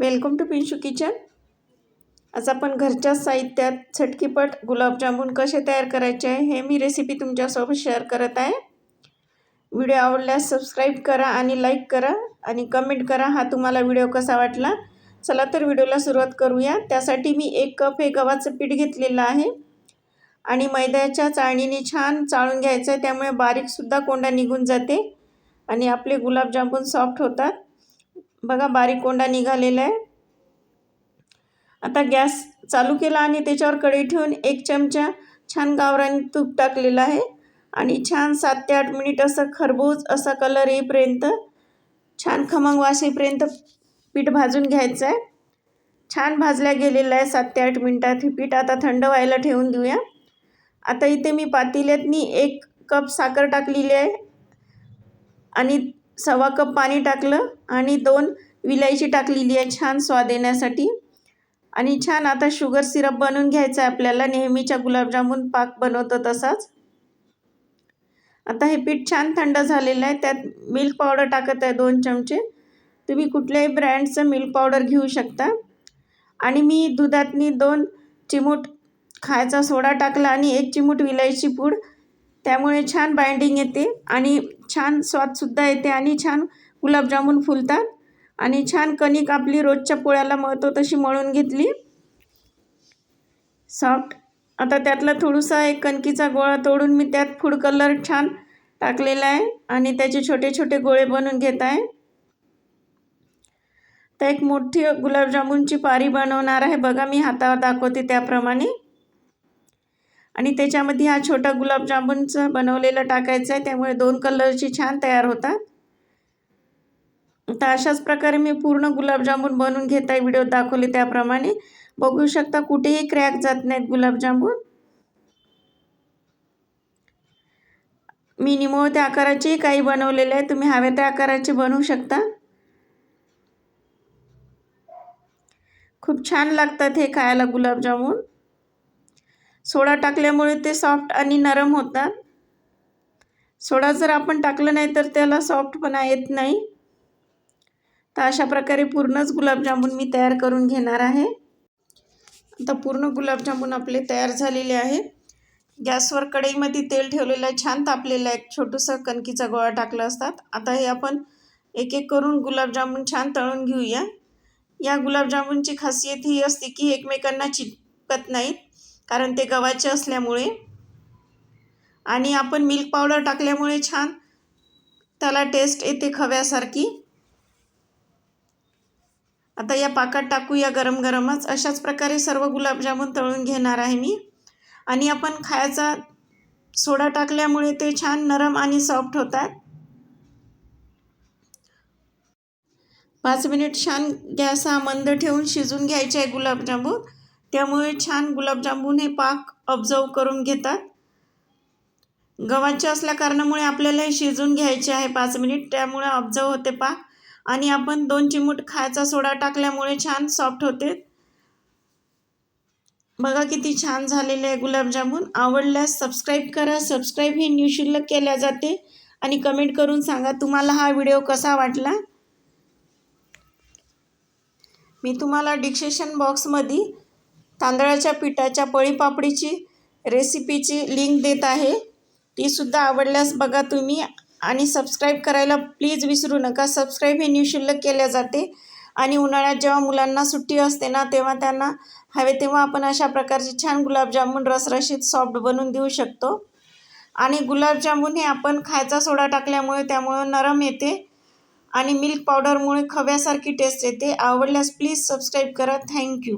Welcome to पिंशू kitchen. आज आपण घरच्या साहित्यात झटकीपट गुलाबजामुन कसे तयार करायचे आहे हे मी रेसिपी तुमच्यासोबत शेअर करत आहे. व्हिडिओ आवडल्यास सबस्क्राईब करा आणि लाईक करा आणि कमेंट करा हा तुम्हाला व्हिडिओ कसा वाटला. चला तर व्हिडिओला सुरुवात करूया. त्यासाठी मी एक कप हे गव्हाचं पीठ घेतलेलं आहे. आणि मैद्याच्या चाळणीने छान चाळून घ्यायचं आहे. त्यामुळे बारीकसुद्धा कोंडा निघून जाते. आणि आपले गुलाबजामुन सॉफ्ट होतात. बघा बारीक कोंडा निघालेला आहे. आता गॅस चालू केला आणि त्याच्यावर कढई ठेवून एक चमचा छान गावरान तूप टाकलेलं आहे. आणि छान सात ते आठ मिनिट असं खरबूज असा कलर येईपर्यंत छान खमंग वास येईपर्यंत पीठ भाजून घ्यायचं आहे. छान भाजल्या गेलेलं आहे सात ते आठ मिनटात. हे पीठ आता थंड व्हायला ठेवून देऊया. आता इथे मी पातेल्यातनी एक कप साखर टाकलेली आहे. आणि सव्वा कप पाणी टाकलं आणि दोन विलायची टाकलेली आहे छान स्वाद येण्यासाठी. आणि छान आता शुगर सिरप बनवून घ्यायचा आहे आपल्याला. नेहमीच्या गुलाबजामुन पाक बनवतो तसाच. आता हे पीठ छान थंड झालेलं आहे. त्यात मिल्क पावडर टाकत आहे दोन चमचे. तुम्ही कुठल्याही ब्रँडचं मिल्क पावडर घेऊ शकता. आणि मी दुधातनी दोन चिमूट खायचा सोडा टाकला आणि एक चिमूट विलायची पूड त्यामुळे छान बाइंडिंग येते आणि छान स्वादसुद्धा येते आणि छान गुलाबजामुन फुलतात. आणि छान कणिक आपली रोजच्या पोळ्याला मळतो तशी मळून घेतली. सॉफ्ट आता त्यातला थोडासा एक कणकीचा गोळा तोडून मी त्यात फूड कलर छान टाकलेला आहे आणि त्याचे छोटे छोटे गोळे बनवून घेत आहे. तर एक मोठी गुलाबजामुनची पारी बनवणार आहे. बघा मी हातावर दाखवते त्याप्रमाणे. आणि त्याच्यामध्ये हा छोटा गुलाबजामुनचं बनवलेलं टाकायचं आहे. त्यामुळे दोन कलरची छान तयार होतात. तर अशाच प्रकारे मी पूर्ण गुलाबजामुन बनवून घेत आहे. व्हिडिओ दाखवले त्याप्रमाणे. बघू शकता कुठेही क्रॅक जात नाहीत गुलाबजामुन. मी निमोळ त्या आकाराचेही काही बनवलेले आहे तुम्ही हव्या त्या आकाराचे बनवू शकता. खूप छान लागतात हे खायला गुलाबजामुन. सोडा टाकल्यामुळे ते सॉफ्ट आणि नरम होतात. सोडा जर आपण टाकलं नाही तर त्याला सॉफ्टपणा येत नाही. तर अशा प्रकारे पूर्णच गुलाबजामुन मी तयार करून घेणार आहे. आता पूर्ण गुलाबजामुन आपले तयार झालेले आहे. गॅसवर कढईमध्ये तेल ठेवलेलं आहे. छान तापलेलं आहे. एक छोटंसं कणकीचा गोळा टाकला असतात. आता हे आपण एक एक करून गुलाबजामुन छान तळून घेऊया. या गुलाबजामुनची खासियत ही असते की एकमेकांना चिपकत नाहीत. कारण ते गव्हाचे असल्यामुळे. आणि आपण मिल्क पावडर टाकल्यामुळे छान. त्याला टेस्ट येते खव्यासारखी. आता या पाकात टाकूया गरम गरमच. अशाच प्रकारे सर्व गुलाबजामुन तळून घेणार आहे मी. आणि आपण खायचा सोडा टाकल्यामुळे ते छान नरम आणि सॉफ्ट होतात. पाच मिनिट छान गॅस हा मंद ठेवून शिजून घ्यायचे आहे गुलाबजामुन. त्यामुळे छान गुलाबजामुन हे पाक ऑब्झर्व करून घेतात. गव्हाचे असल्या कारणामुळे आपल्याला हे शिजून घ्यायचे आहे पाच मिनिट त्यामुळे ऑब्झर्व होते पाक. आणि आपण दोन चिमूट खायचा सोडा टाकल्यामुळे छान सॉफ्ट होते. बघा किती छान झालेले आहे गुलाबजामुन. आवडल्यास सबस्क्राईब करा. सबस्क्राईब हे निःशुल्क केल्या जाते. आणि कमेंट करून सांगा तुम्हाला हा व्हिडिओ कसा वाटला. मी तुम्हाला डिक्शेशन बॉक्समध्ये तांदळाच्या पिठाच्या पळीपापडीची रेसिपीची लिंक देत आहे. तीसुद्धा आवडल्यास बघा तुम्ही आणि सबस्क्राईब करायला प्लीज विसरू नका. सबस्क्राईब हे निशुल्क केल्या जाते आणि उन्हाळ्यात जेव्हा मुलांना सुट्टी असते ना तेव्हा त्यांना हवे तेव्हा आपण अशा प्रकारचे छान गुलाबजामुन रसरशीत सॉफ्ट बनवून देऊ शकतो. आणि गुलाबजामुन हे आपण खायचा सोडा टाकल्यामुळे त्यामुळं नरम येते आणि मिल्क पावडरमुळे खव्यासारखी टेस्ट येते. आवडल्यास प्लीज सबस्क्राईब करा. थँक्यू